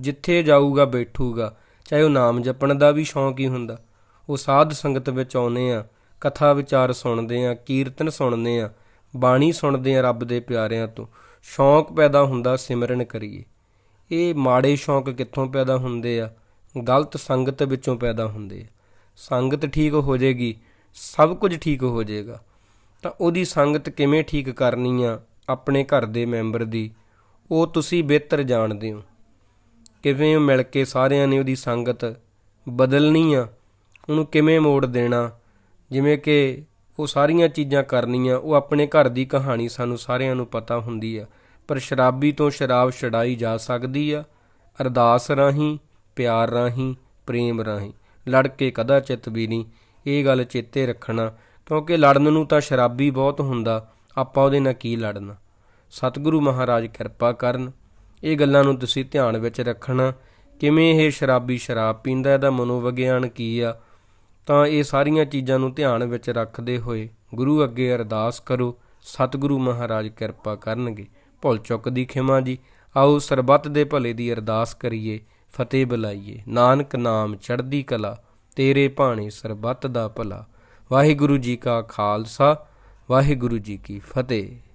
ਜਿੱਥੇ ਜਾਊਗਾ, ਬੈਠੂਗਾ। ਚਾਹੇ ਉਹ ਨਾਮ ਜਪਣ ਦਾ ਵੀ ਸ਼ੌਂਕ ਹੀ ਹੁੰਦਾ। ਉਹ ਸਾਧ ਸੰਗਤ ਵਿੱਚ ਆਉਨੇ ਆ, ਕਥਾ ਵਿਚਾਰ ਸੁਣਦੇ ਆ, ਕੀਰਤਨ ਸੁਣਦੇ ਆ, ਬਾਣੀ ਸੁਣਦੇ ਆ ਰੱਬ ਦੇ ਪਿਆਰਿਆਂ ਤੋਂ। ਸ਼ੌਂਕ ਪੈਦਾ ਹੁੰਦਾ ਸਿਮਰਨ ਕਰੀਏ। ਇਹ ਮਾੜੇ ਸ਼ੌਂਕ ਕਿੱਥੋਂ ਪੈਦਾ ਹੁੰਦੇ ਆ? ਗਲਤ ਸੰਗਤ ਵਿੱਚੋਂ ਪੈਦਾ ਹੁੰਦੇ ਆ। ਸੰਗਤ ਠੀਕ ਹੋ ਜਾਏਗੀ, ਸਭ ਕੁਝ ਠੀਕ ਹੋ ਜਾਏਗਾ। ਤਾਂ ਉਹਦੀ ਸੰਗਤ ਕਿਵੇਂ ਠੀਕ ਕਰਨੀ ਆ ਆਪਣੇ ਘਰ ਦੇ ਮੈਂਬਰ ਦੀ, ਉਹ ਤੁਸੀਂ ਬਿਹਤਰ ਜਾਣਦੇ ਹੋ। ਕਿਵੇਂ ਮਿਲ ਕੇ ਸਾਰਿਆਂ ਨੇ ਉਹਦੀ ਸੰਗਤ ਬਦਲਣੀ ਆ, ਉਹਨੂੰ ਕਿਵੇਂ ਮੋੜ ਦੇਣਾ, ਜਿਵੇਂ ਕਿ ਉਹ ਸਾਰੀਆਂ ਚੀਜ਼ਾਂ ਕਰਨੀਆਂ, ਉਹ ਆਪਣੇ ਘਰ ਦੀ ਕਹਾਣੀ ਸਾਨੂੰ ਸਾਰਿਆਂ ਨੂੰ ਪਤਾ ਹੁੰਦੀ ਆ। ਪਰ ਸ਼ਰਾਬੀ ਤੋਂ ਸ਼ਰਾਬ ਛਡਾਈ ਜਾ ਸਕਦੀ ਆ, ਅਰਦਾਸ ਰਾਹੀਂ, ਪਿਆਰ ਰਾਹੀਂ, ਪ੍ਰੇਮ ਰਾਹੀਂ। ਲੜ ਕੇ ਕਦਾ ਚਿੱਤ ਵੀ ਨਹੀਂ, ਇਹ ਗੱਲ ਚੇਤੇ ਰੱਖਣਾ, ਕਿਉਂਕਿ ਲੜਨ ਨੂੰ ਤਾਂ ਸ਼ਰਾਬੀ ਬਹੁਤ ਹੁੰਦਾ, ਆਪਾਂ ਉਹਦੇ ਨਾਲ ਕੀ ਲੜਨਾ? ਸਤਿਗੁਰੂ ਮਹਾਰਾਜ ਕਿਰਪਾ ਕਰਨ ਇਹ ਗੱਲਾਂ ਨੂੰ ਤੁਸੀਂ ਧਿਆਨ ਵਿੱਚ ਰੱਖਣਾ, ਕਿਵੇਂ ਇਹ ਸ਼ਰਾਬੀ ਸ਼ਰਾਬ ਪੀਂਦਾ, ਇਹਦਾ ਮਨੋਵਿਗਿਆਨ ਕੀ ਆ? ਤਾਂ ਇਹ ਸਾਰੀਆਂ ਚੀਜ਼ਾਂ ਨੂੰ ਧਿਆਨ ਵਿੱਚ ਰੱਖਦੇ ਹੋਏ ਗੁਰੂ ਅੱਗੇ ਅਰਦਾਸ ਕਰੋ, ਸਤਿਗੁਰੂ ਮਹਾਰਾਜ ਕਿਰਪਾ ਕਰਨਗੇ। ਭੁੱਲ ਚੁੱਕ ਦੀ ਖਿਮਾ ਜੀ, ਆਓ ਸਰਬੱਤ ਦੇ ਭਲੇ ਦੀ ਅਰਦਾਸ ਕਰੀਏ, ਫਤਿਹ ਬੁਲਾਈਏ, ਨਾਨਕ ਨਾਮ ਚੜ੍ਹਦੀ ਕਲਾ, ਤੇਰੇ ਭਾਣੇ ਸਰਬੱਤ ਦਾ ਭਲਾ। ਵਾਹਿਗੁਰੂ ਜੀ ਕਾ ਖਾਲਸਾ, ਵਾਹਿਗੁਰੂ ਜੀ ਕੀ ਫਤਿਹ।